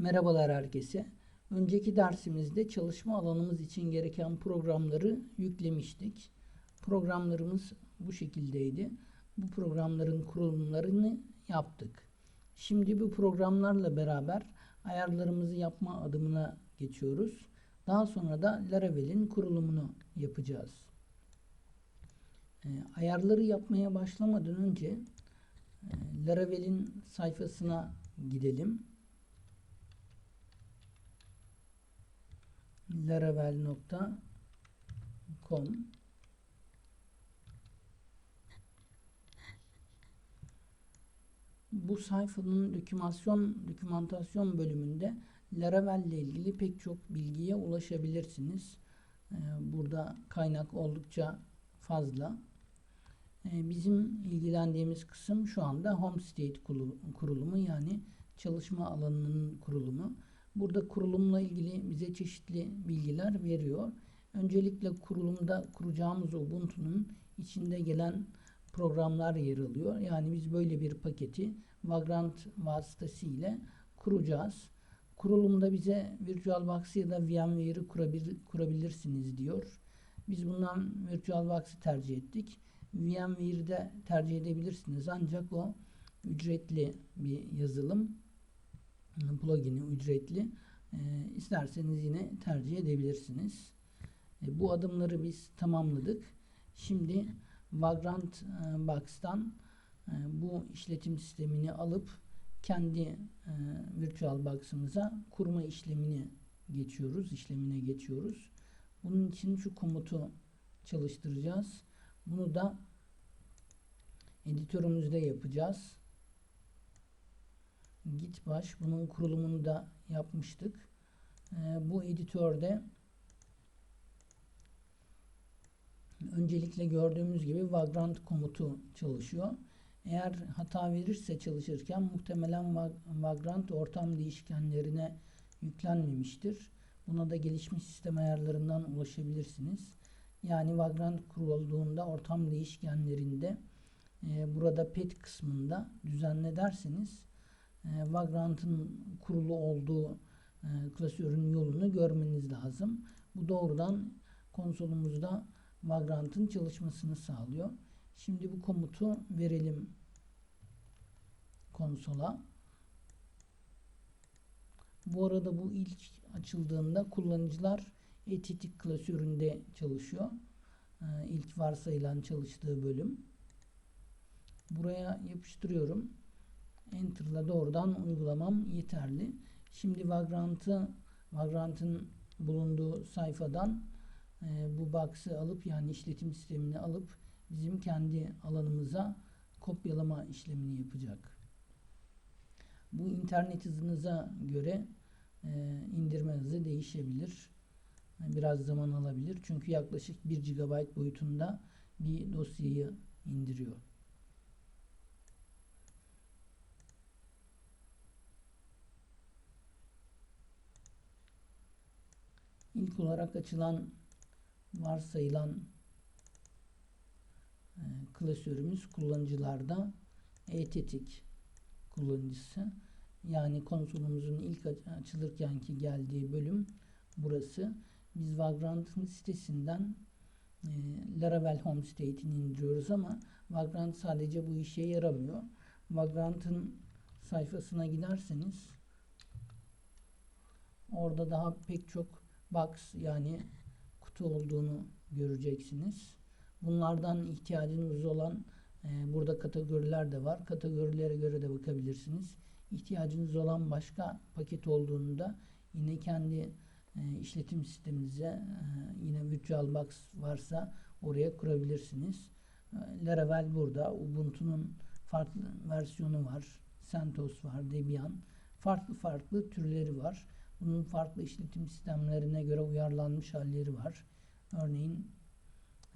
Merhabalar herkese. Önceki dersimizde çalışma alanımız için gereken programları yüklemiştik. Programlarımız bu şekildeydi. Bu programların kurulumlarını yaptık. Şimdi bu programlarla beraber ayarlarımızı yapma adımına geçiyoruz. Daha sonra da Laravel'in kurulumunu yapacağız. E, ayarları yapmaya başlamadan önce e, Laravel'in sayfasına gidelim. laravel.com Bu sayfanın dokümasyon dokümantasyon bölümünde Laravel ile ilgili pek çok bilgiye ulaşabilirsiniz. Ee, burada kaynak oldukça fazla. Ee, bizim ilgilendiğimiz kısım şu anda Home State kurulumu yani çalışma alanının kurulumu. Burada kurulumla ilgili bize çeşitli bilgiler veriyor. Öncelikle kurulumda kuracağımız Ubuntu'nun içinde gelen programlar yer alıyor. Yani biz böyle bir paketi Vagrant vasıtasıyla kuracağız. Kurulumda bize VirtualBox ya da VMware'ı kurabilir, kurabilirsiniz diyor. Biz bundan VirtualBox'ı tercih ettik. VMware'i de tercih edebilirsiniz. Ancak o ücretli bir yazılım plugin'i ücretli. E, isterseniz yine tercih edebilirsiniz. E, bu adımları biz tamamladık. Şimdi Vagrant e, Box'tan e, bu işletim sistemini alıp kendi e, VirtualBox'ımıza kurma işlemini geçiyoruz, işlemine geçiyoruz. Bunun için şu komutu çalıştıracağız. Bunu da editörümüzde yapacağız git baş bunun kurulumunu da yapmıştık. Ee, bu editörde öncelikle gördüğümüz gibi Vagrant komutu çalışıyor. Eğer hata verirse çalışırken muhtemelen Vagrant ortam değişkenlerine yüklenmemiştir. Buna da gelişmiş sistem ayarlarından ulaşabilirsiniz. Yani Vagrant kurulduğunda ortam değişkenlerinde e, burada pet kısmında düzenle derseniz e, Vagrant'ın kurulu olduğu e, klasörün yolunu görmeniz lazım. Bu doğrudan konsolumuzda Vagrant'ın çalışmasını sağlıyor. Şimdi bu komutu verelim konsola. Bu arada bu ilk açıldığında kullanıcılar etetik klasöründe çalışıyor. Ee, ilk varsayılan çalıştığı bölüm. Buraya yapıştırıyorum. Enter'la doğrudan uygulamam yeterli. Şimdi Vagrant'ı Vagrant'ın bulunduğu sayfadan e, bu box'ı alıp yani işletim sistemini alıp bizim kendi alanımıza kopyalama işlemini yapacak. Bu internet hızınıza göre e, indirme hızı değişebilir. Biraz zaman alabilir. Çünkü yaklaşık 1 GB boyutunda bir dosyayı indiriyor. İlk olarak açılan varsayılan e, klasörümüz kullanıcılarda etetik kullanıcısı yani konsolumuzun ilk açılırkenki geldiği bölüm burası. Biz Vagrant'ın sitesinden e, Laravel Home State'ini indiriyoruz ama Vagrant sadece bu işe yaramıyor. Vagrant'ın sayfasına giderseniz orada daha pek çok box yani kutu olduğunu göreceksiniz. Bunlardan ihtiyacınız olan e, burada kategoriler de var. Kategorilere göre de bakabilirsiniz. İhtiyacınız olan başka paket olduğunda yine kendi e, işletim sisteminize e, yine VirtualBox varsa oraya kurabilirsiniz. E, Laravel burada. Ubuntu'nun farklı versiyonu var. CentOS var. Debian. Farklı farklı türleri var. Bunun farklı işletim sistemlerine göre uyarlanmış halleri var. Örneğin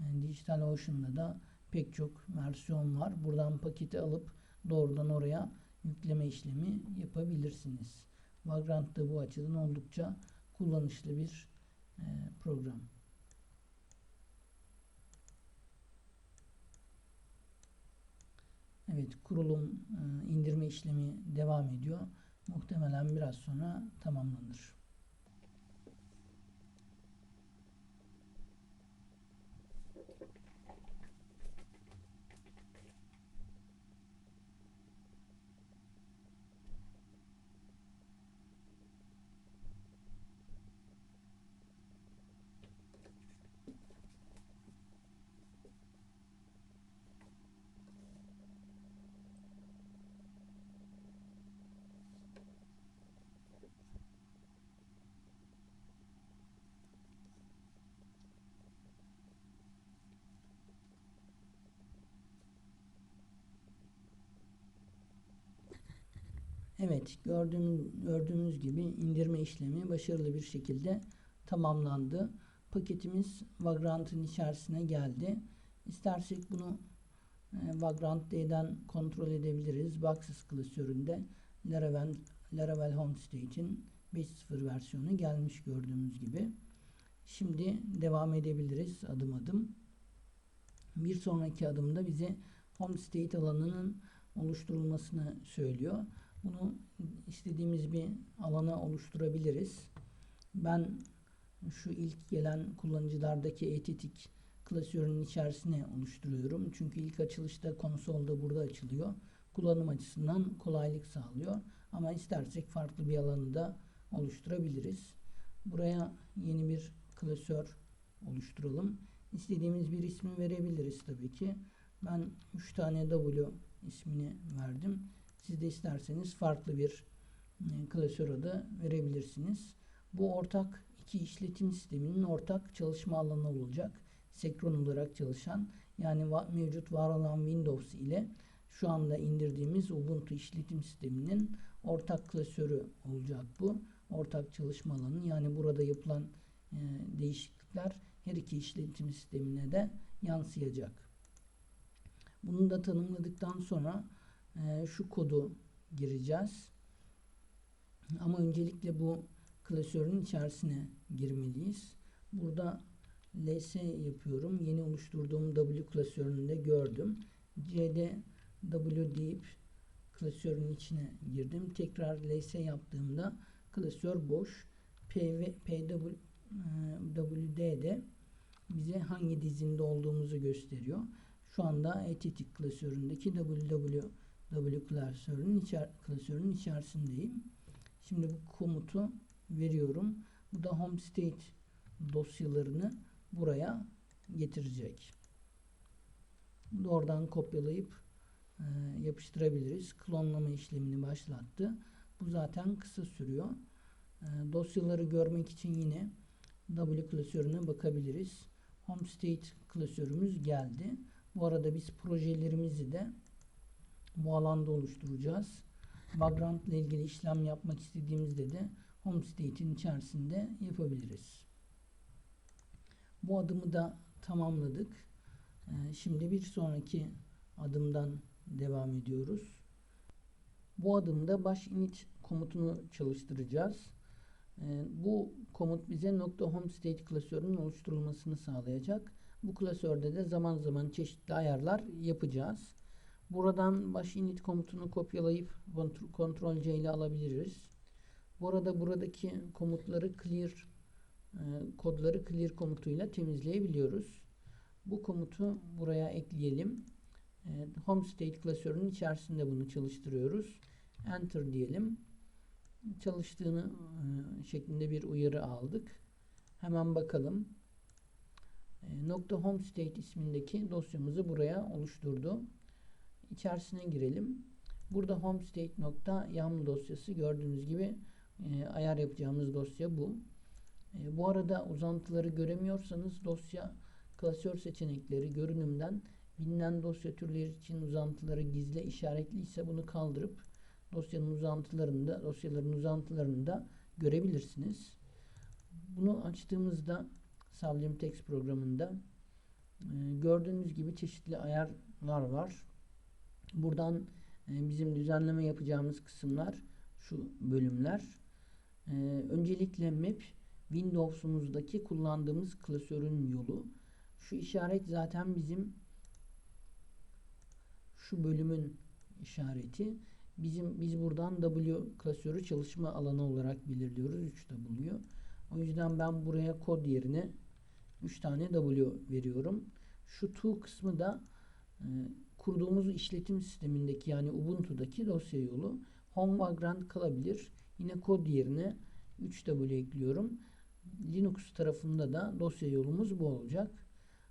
yani e, DigitalOcean'da da pek çok versiyon var. Buradan paketi alıp doğrudan oraya yükleme işlemi yapabilirsiniz. Vagrant da bu açıdan oldukça kullanışlı bir e, program. Evet kurulum e, indirme işlemi devam ediyor. Muhtemelen biraz sonra tamamlanır. Evet, gördüğümüz, gördüğümüz gibi indirme işlemi başarılı bir şekilde tamamlandı. Paketimiz Vagrant'ın içerisine geldi. İstersek bunu e, Vagrant D'den kontrol edebiliriz. Boxes klasöründe Laravel, Laravel Homestage'in 5.0 versiyonu gelmiş gördüğümüz gibi. Şimdi devam edebiliriz adım adım. Bir sonraki adımda bize Homestate alanının oluşturulmasını söylüyor. Bunu istediğimiz bir alana oluşturabiliriz. Ben şu ilk gelen kullanıcılardaki etetik klasörünün içerisine oluşturuyorum. Çünkü ilk açılışta konsolda burada açılıyor. Kullanım açısından kolaylık sağlıyor. Ama istersek farklı bir alanı da oluşturabiliriz. Buraya yeni bir klasör oluşturalım. İstediğimiz bir ismi verebiliriz tabii ki. Ben 3 tane W ismini verdim. Siz de isterseniz farklı bir e, klasör adı verebilirsiniz. Bu ortak iki işletim sisteminin ortak çalışma alanı olacak. Sekron olarak çalışan yani mevcut var olan Windows ile şu anda indirdiğimiz Ubuntu işletim sisteminin ortak klasörü olacak bu. Ortak çalışma alanı yani burada yapılan e, değişiklikler her iki işletim sistemine de yansıyacak. Bunu da tanımladıktan sonra e, şu kodu gireceğiz. Ama öncelikle bu klasörün içerisine girmeliyiz. Burada ls yapıyorum. Yeni oluşturduğum w klasöründe gördüm. cd w deyip klasörün içine girdim. Tekrar ls yaptığımda klasör boş. pw wd'de bize hangi dizinde olduğumuzu gösteriyor. Şu anda etetik klasöründeki ww W klasörünün, içer, klasörünün içerisindeyim. Şimdi bu komutu veriyorum. Bu da home state dosyalarını buraya getirecek. Oradan kopyalayıp e, yapıştırabiliriz. Klonlama işlemini başlattı. Bu zaten kısa sürüyor. E, dosyaları görmek için yine W klasörüne bakabiliriz. Home state klasörümüz geldi. Bu arada biz projelerimizi de bu alanda oluşturacağız. Vagrant ile ilgili işlem yapmak istediğimizde de home state'in içerisinde yapabiliriz. Bu adımı da tamamladık. Ee, şimdi bir sonraki adımdan devam ediyoruz. Bu adımda baş init komutunu çalıştıracağız. Ee, bu komut bize nokta home state klasörünün oluşturulmasını sağlayacak. Bu klasörde de zaman zaman çeşitli ayarlar yapacağız. Buradan baş init komutunu kopyalayıp Ctrl C ile alabiliriz. Bu arada buradaki komutları clear e, kodları clear komutuyla temizleyebiliyoruz. Bu komutu buraya ekleyelim. E, home state klasörünün içerisinde bunu çalıştırıyoruz. Enter diyelim. Çalıştığını e, şeklinde bir uyarı aldık. Hemen bakalım. nokta home state ismindeki dosyamızı buraya oluşturdu içerisine girelim. Burada homestate.yaml dosyası gördüğünüz gibi e, ayar yapacağımız dosya bu. E, bu arada uzantıları göremiyorsanız dosya klasör seçenekleri görünümden bilinen dosya türleri için uzantıları gizli işaretli ise bunu kaldırıp dosyanın uzantılarını da dosyaların uzantılarını da görebilirsiniz. Bunu açtığımızda Sublim programında e, gördüğünüz gibi çeşitli ayarlar var. Buradan e, bizim düzenleme yapacağımız kısımlar şu bölümler. E, öncelikle map Windows'umuzdaki kullandığımız klasörün yolu. Şu işaret zaten bizim şu bölümün işareti. Bizim biz buradan W klasörü çalışma alanı olarak belirliyoruz 3W. O yüzden ben buraya kod yerine 3 tane W veriyorum. Şu to kısmı da e, kurduğumuz işletim sistemindeki yani Ubuntu'daki dosya yolu. Home Vagrant kalabilir. Yine kod yerine 3W ekliyorum. Linux tarafında da dosya yolumuz bu olacak.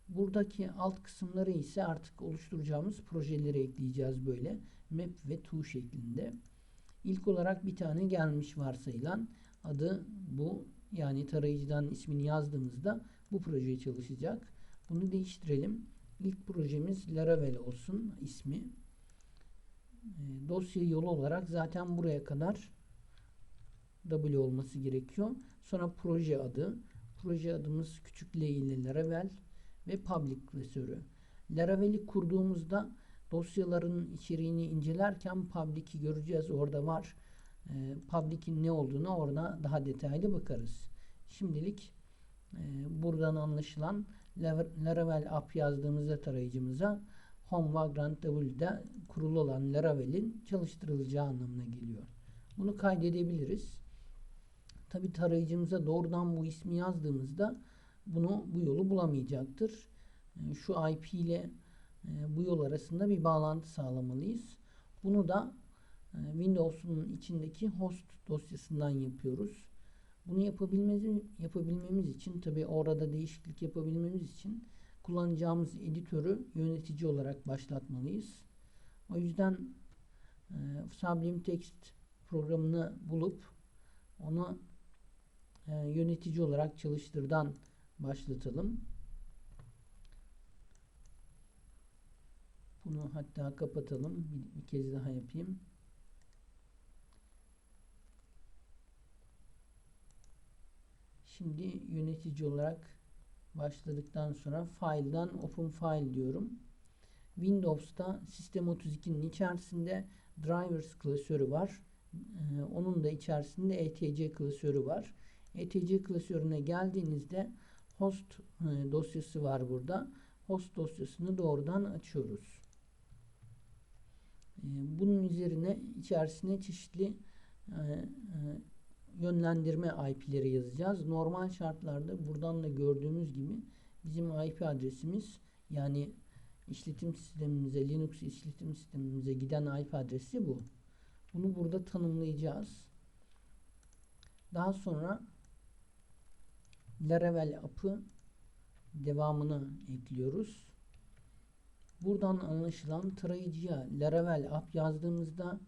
Buradaki alt kısımları ise artık oluşturacağımız projeleri ekleyeceğiz böyle. Map ve to şeklinde. İlk olarak bir tane gelmiş varsayılan adı bu. Yani tarayıcıdan ismini yazdığımızda bu proje çalışacak. Bunu değiştirelim. İlk projemiz Laravel olsun ismi. E, dosya yolu olarak zaten buraya kadar W olması gerekiyor. Sonra proje adı. Proje adımız küçük L ile Laravel ve public klasörü. Laravel'i kurduğumuzda dosyaların içeriğini incelerken public'i göreceğiz. Orada var. E, public'in ne olduğunu orada daha detaylı bakarız. Şimdilik e, buradan anlaşılan Laravel app yazdığımızda tarayıcımıza Home Vagrant W'de kurulu olan Laravel'in çalıştırılacağı anlamına geliyor. Bunu kaydedebiliriz. Tabi tarayıcımıza doğrudan bu ismi yazdığımızda bunu bu yolu bulamayacaktır. E, şu IP ile e, bu yol arasında bir bağlantı sağlamalıyız. Bunu da e, Windows'un içindeki host dosyasından yapıyoruz. Bunu yapabilmemiz, için tabi orada değişiklik yapabilmemiz için kullanacağımız editörü yönetici olarak başlatmalıyız. O yüzden e, Sublime Text programını bulup onu e, yönetici olarak çalıştırdan başlatalım. Bunu hatta kapatalım. Bir, bir kez daha yapayım. Şimdi yönetici olarak başladıktan sonra file'dan open file diyorum. Windows'ta System 32'nin içerisinde drivers klasörü var. Ee, onun da içerisinde etc klasörü var. etc klasörüne geldiğinizde host e, dosyası var burada. Host dosyasını doğrudan açıyoruz. Ee, bunun üzerine içerisine çeşitli e, e, yönlendirme IP'leri yazacağız. Normal şartlarda buradan da gördüğümüz gibi bizim IP adresimiz yani işletim sistemimize, Linux işletim sistemimize giden IP adresi bu. Bunu burada tanımlayacağız. Daha sonra Laravel app'ı devamını ekliyoruz. Buradan anlaşılan tarayıcıya Laravel app yazdığımızda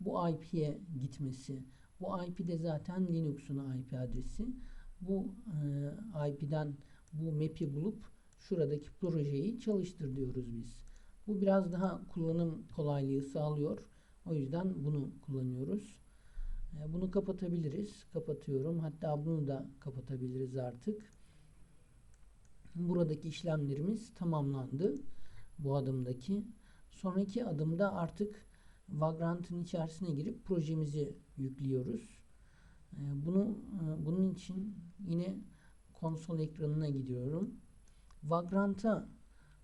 bu IP'ye gitmesi bu IP de zaten Linux'un IP adresi. Bu e, IP'den bu map'i bulup şuradaki projeyi çalıştır diyoruz biz. Bu biraz daha kullanım kolaylığı sağlıyor. O yüzden bunu kullanıyoruz. E, bunu kapatabiliriz. Kapatıyorum. Hatta bunu da kapatabiliriz artık. Buradaki işlemlerimiz tamamlandı. Bu adımdaki. Sonraki adımda artık Vagrant'ın içerisine girip projemizi yüklüyoruz. Ee, bunu e, bunun için yine konsol ekranına gidiyorum. Vagrant'a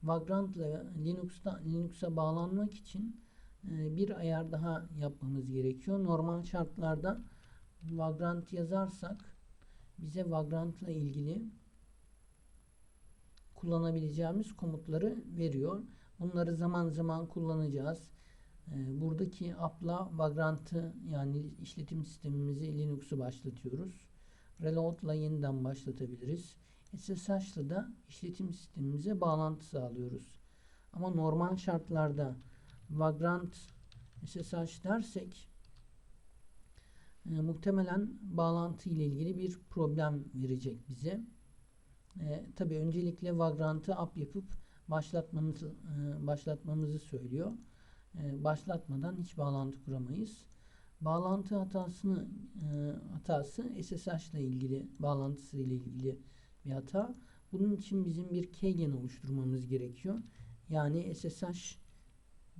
Vagrant'la Linux'ta Linux'a bağlanmak için e, bir ayar daha yapmamız gerekiyor. Normal şartlarda Vagrant yazarsak bize Vagrant'la ilgili kullanabileceğimiz komutları veriyor. Bunları zaman zaman kullanacağız. Ee, buradaki app'la Vagrant'ı yani işletim sistemimizi Linux'u başlatıyoruz. Reload'la yeniden başlatabiliriz. SSH'la da işletim sistemimize bağlantı sağlıyoruz. Ama normal şartlarda Vagrant SSH dersek e, muhtemelen bağlantı ile ilgili bir problem verecek bize. E, Tabi öncelikle Vagrant'ı app yapıp başlatmamızı, e, başlatmamızı söylüyor. E, başlatmadan hiç bağlantı kuramayız. Bağlantı hatasını e, hatası SSH ile ilgili bağlantısı ile ilgili bir hata. Bunun için bizim bir keygen oluşturmamız gerekiyor. Yani SSH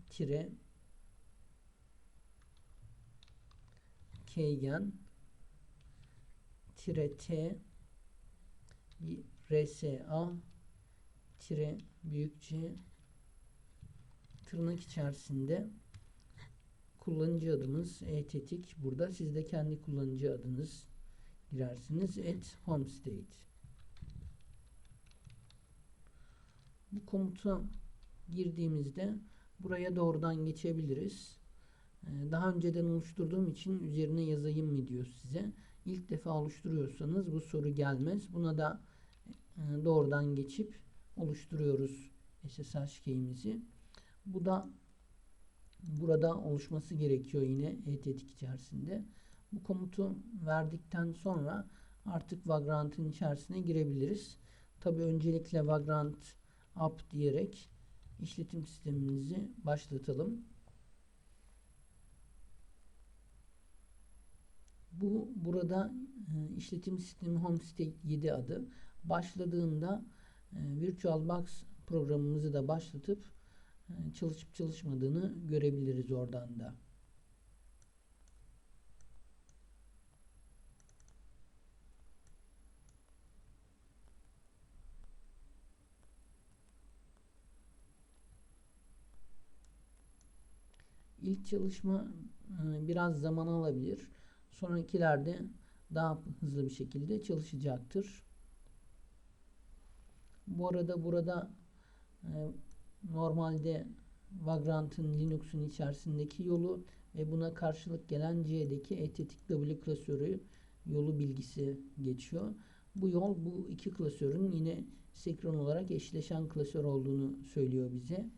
tire keygen tire t rsa tire büyük C tırnak içerisinde kullanıcı adımız etetik burada. Siz de kendi kullanıcı adınız girersiniz. Et homestate. Bu komuta girdiğimizde buraya doğrudan geçebiliriz. Ee, daha önceden oluşturduğum için üzerine yazayım mı diyor size. İlk defa oluşturuyorsanız bu soru gelmez. Buna da e, doğrudan geçip oluşturuyoruz SSH key'imizi. Bu da burada oluşması gerekiyor yine etetik içerisinde. Bu komutu verdikten sonra artık Vagrant'ın içerisine girebiliriz. Tabi öncelikle Vagrant up diyerek işletim sistemimizi başlatalım. Bu burada e, işletim sistemi Homestate 7 adı. Başladığında e, VirtualBox programımızı da başlatıp çalışıp çalışmadığını görebiliriz oradan da. İlk çalışma e, biraz zaman alabilir. Sonrakilerde daha hızlı bir şekilde çalışacaktır. Bu arada burada e, normalde Vagrant'ın Linux'un içerisindeki yolu ve buna karşılık gelen C'deki etetik W klasörü yolu bilgisi geçiyor. Bu yol bu iki klasörün yine sekron olarak eşleşen klasör olduğunu söylüyor bize.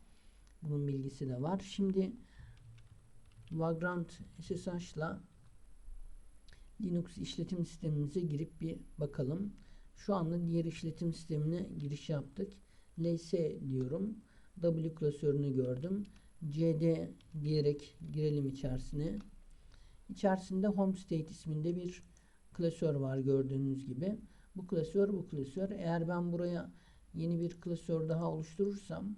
Bunun bilgisi de var. Şimdi Vagrant SSH ile Linux işletim sistemimize girip bir bakalım. Şu anda diğer işletim sistemine giriş yaptık. ls diyorum. W klasörünü gördüm. cd diyerek girelim içerisine. İçerisinde homestate isminde bir klasör var gördüğünüz gibi. Bu klasör bu klasör. Eğer ben buraya yeni bir klasör daha oluşturursam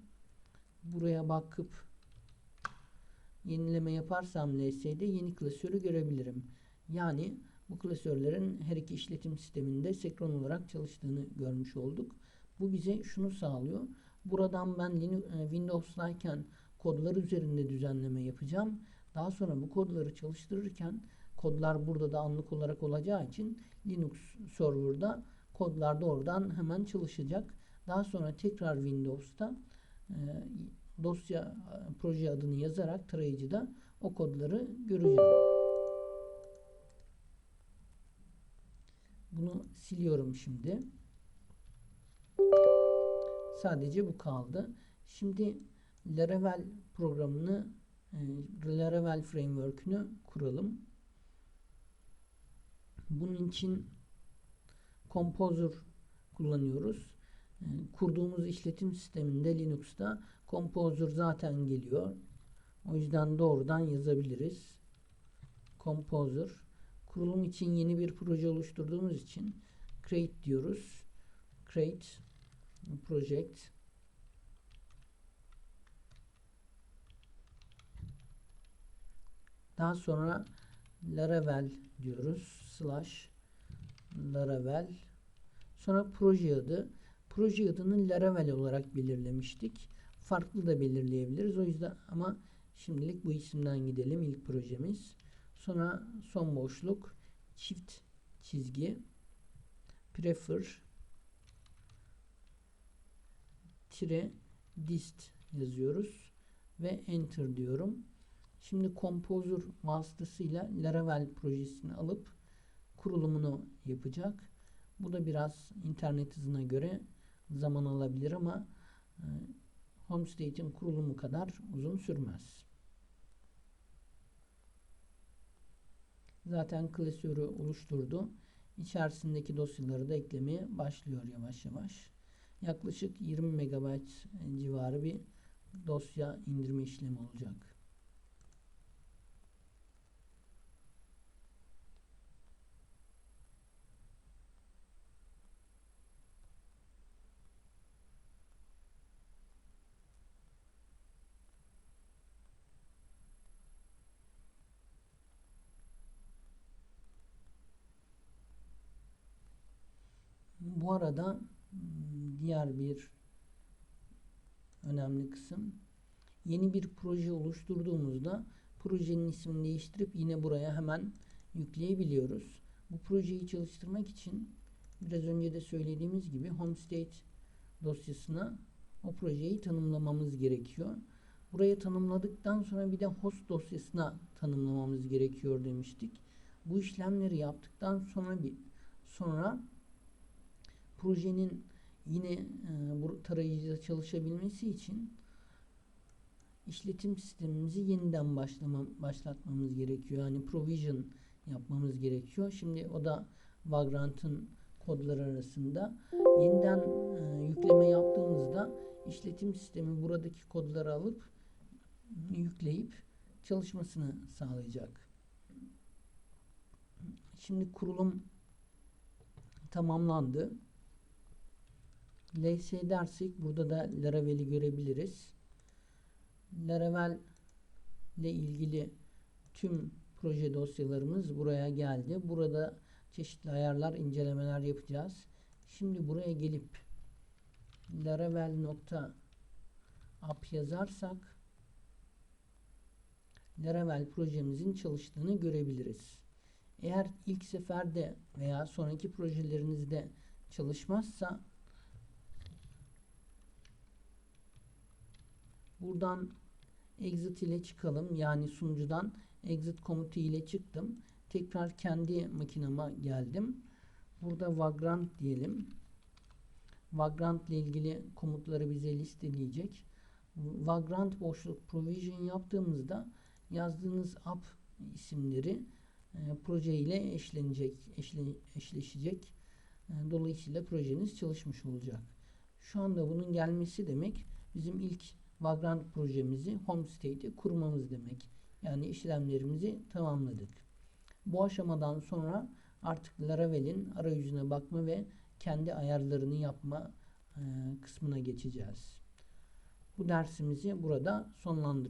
buraya bakıp yenileme yaparsam ls'de yeni klasörü görebilirim. Yani bu klasörlerin her iki işletim sisteminde sekron olarak çalıştığını görmüş olduk. Bu bize şunu sağlıyor. Buradan ben e, Windows'dayken kodlar üzerinde düzenleme yapacağım. Daha sonra bu kodları çalıştırırken kodlar burada da anlık olarak olacağı için Linux server'da kodlar da oradan hemen çalışacak. Daha sonra tekrar Windows'ta e, dosya e, proje adını yazarak tarayıcıda o kodları göreceğim. Bunu siliyorum şimdi. Sadece bu kaldı. Şimdi Laravel programını e, Laravel framework'ünü kuralım. Bunun için Composer kullanıyoruz. E, kurduğumuz işletim sisteminde Linux'ta Composer zaten geliyor. O yüzden doğrudan yazabiliriz. Composer. Kurulum için yeni bir proje oluşturduğumuz için create diyoruz. Create project Daha sonra Laravel diyoruz. Slash Laravel. Sonra proje adı. Proje adını Laravel olarak belirlemiştik farklı da belirleyebiliriz. O yüzden ama şimdilik bu isimden gidelim. İlk projemiz. Sonra son boşluk çift çizgi prefer tire dist yazıyoruz ve enter diyorum. Şimdi Composer vasıtasıyla Laravel projesini alıp kurulumunu yapacak. Bu da biraz internet hızına göre zaman alabilir ama e, Homestate'in kurulumu kadar uzun sürmez. Zaten klasörü oluşturdu. İçerisindeki dosyaları da eklemeye başlıyor yavaş yavaş. Yaklaşık 20 MB civarı bir dosya indirme işlemi olacak. Bu arada diğer bir önemli kısım yeni bir proje oluşturduğumuzda projenin ismini değiştirip yine buraya hemen yükleyebiliyoruz. Bu projeyi çalıştırmak için biraz önce de söylediğimiz gibi Homestate dosyasına o projeyi tanımlamamız gerekiyor. Buraya tanımladıktan sonra bir de host dosyasına tanımlamamız gerekiyor demiştik. Bu işlemleri yaptıktan sonra bir sonra projenin yine e, bu tarayıcıda çalışabilmesi için işletim sistemimizi yeniden başlama, başlatmamız gerekiyor. Yani provision yapmamız gerekiyor. Şimdi o da Vagrant'ın kodları arasında. Yeniden e, yükleme yaptığımızda işletim sistemi buradaki kodları alıp yükleyip çalışmasını sağlayacak. Şimdi kurulum tamamlandı. Ls dersek burada da Laravel'i görebiliriz. Laravel ile ilgili tüm proje dosyalarımız buraya geldi. Burada çeşitli ayarlar, incelemeler yapacağız. Şimdi buraya gelip laravel.app yazarsak Laravel projemizin çalıştığını görebiliriz. Eğer ilk seferde veya sonraki projelerinizde çalışmazsa buradan exit ile çıkalım. Yani sunucudan exit komutu ile çıktım. Tekrar kendi makinama geldim. Burada Vagrant diyelim. Vagrant ile ilgili komutları bize listeleyecek. Vagrant boşluk provision yaptığımızda yazdığınız app isimleri e, proje ile eşlenecek, eşle, eşleşecek. E, dolayısıyla projeniz çalışmış olacak. Şu anda bunun gelmesi demek bizim ilk Vagrant projemizi Homestate'e kurmamız demek. Yani işlemlerimizi tamamladık. Bu aşamadan sonra artık Laravel'in arayüzüne bakma ve kendi ayarlarını yapma kısmına geçeceğiz. Bu dersimizi burada sonlandırıyoruz.